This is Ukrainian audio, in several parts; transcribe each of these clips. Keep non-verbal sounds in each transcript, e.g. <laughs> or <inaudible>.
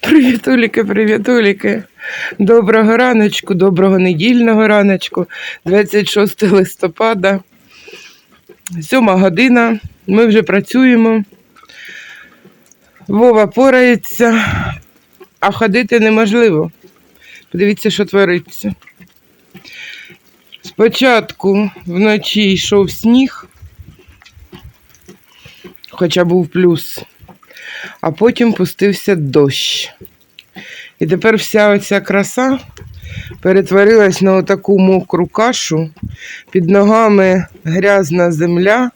Привіт, Уліки, привіт, Уліки. Доброго раночку, доброго недільного раночку, 26 листопада, 7 година. Ми вже працюємо. Вова порається, а ходити неможливо. Подивіться, що твориться. Спочатку вночі йшов сніг, хоча був плюс а потім пустився дощ. І тепер вся оця краса перетворилась на отаку мокру кашу, під ногами грязна земля,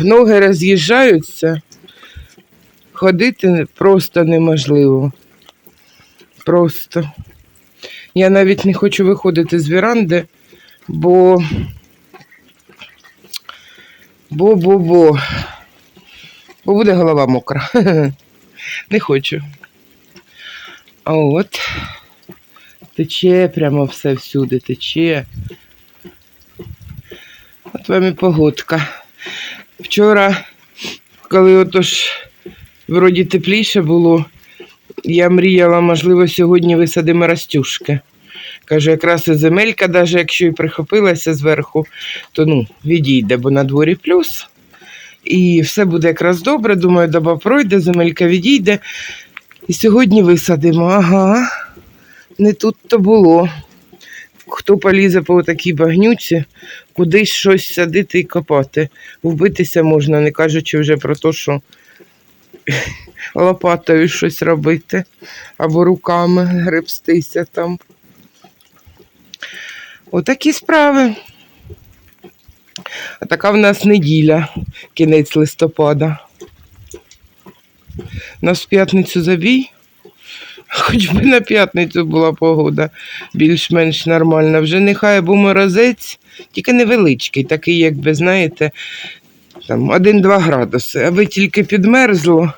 ноги роз'їжджаються, ходити просто неможливо. Просто. Я навіть не хочу виходити з віранди, бо бо-бо-бо. Бо буде голова мокра. <laughs> Не хочу. А от тече прямо все всюди, тече. От вам і погодка. Вчора, коли отож вроді тепліше було, я мріяла, можливо, сьогодні висадимо растюшки. Кажу, якраз і земелька, навіть якщо і прихопилася зверху, то ну, відійде, бо на дворі плюс. І все буде якраз добре. Думаю, доба пройде, земелька відійде. І сьогодні висадимо. Ага, не тут то було. Хто полізе по такій багнюці, кудись щось садити і копати. Вбитися можна, не кажучи вже про те, що лопатою щось робити або руками гребстися там. Отакі справи. А така в нас неділя, кінець листопада. У нас в п'ятницю забій. Хоч би на п'ятницю була погода більш-менш нормальна. Вже нехай або морозець, тільки невеличкий, такий, якби, знаєте, там 1-2 градуси, аби тільки підмерзло,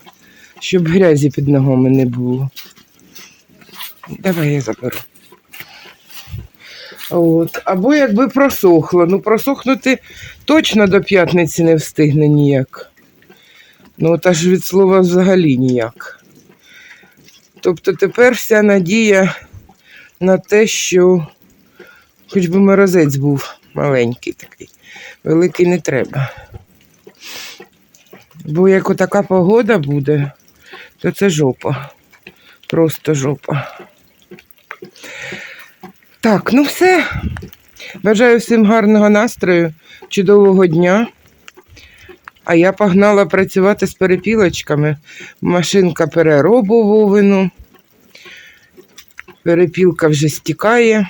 щоб грязі під ногами не було. Давай я заберу. От. Або якби просохло. Ну, просохнути точно до п'ятниці не встигне ніяк. Ну, от аж від слова взагалі ніяк. Тобто тепер вся надія на те, що хоч би морозець був маленький такий, великий не треба. Бо як отака погода буде, то це жопа. Просто жопа. Так, ну все. Бажаю всім гарного настрою, чудового дня. А я погнала працювати з перепілочками. Машинка переробу вовину. Перепілка вже стікає.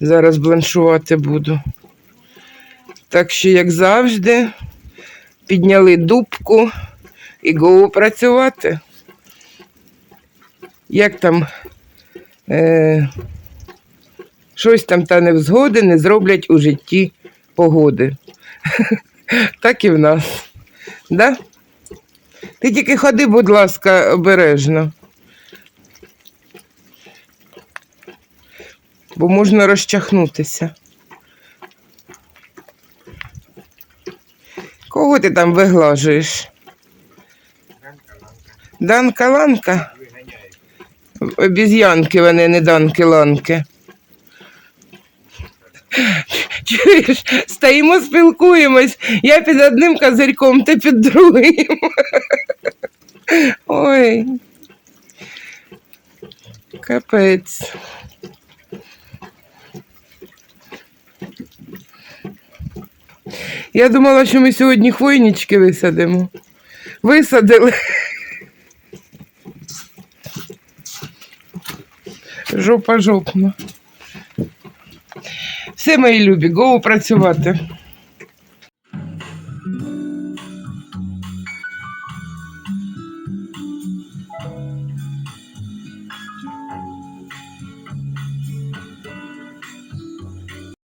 Зараз бланшувати буду. Так що, як завжди, підняли дубку і гоу працювати. Як там е, щось там та невзгоди не зроблять у житті погоди. <laughs> Так і в нас. Да? Ти тільки ходи, будь ласка, обережно. Бо можна розчахнутися. Кого ти там виглажуєш? Данка-ланка? Обіз'янки вони, не данки-ланки. Чуєш, стоїмо, спілкуємось. Я під одним козирьком, ти під другим. Ой. Капець. Я думала, що ми сьогодні хвойнички висадимо. Висадили. Жопа жопна. Все мої любі, гоу працювати.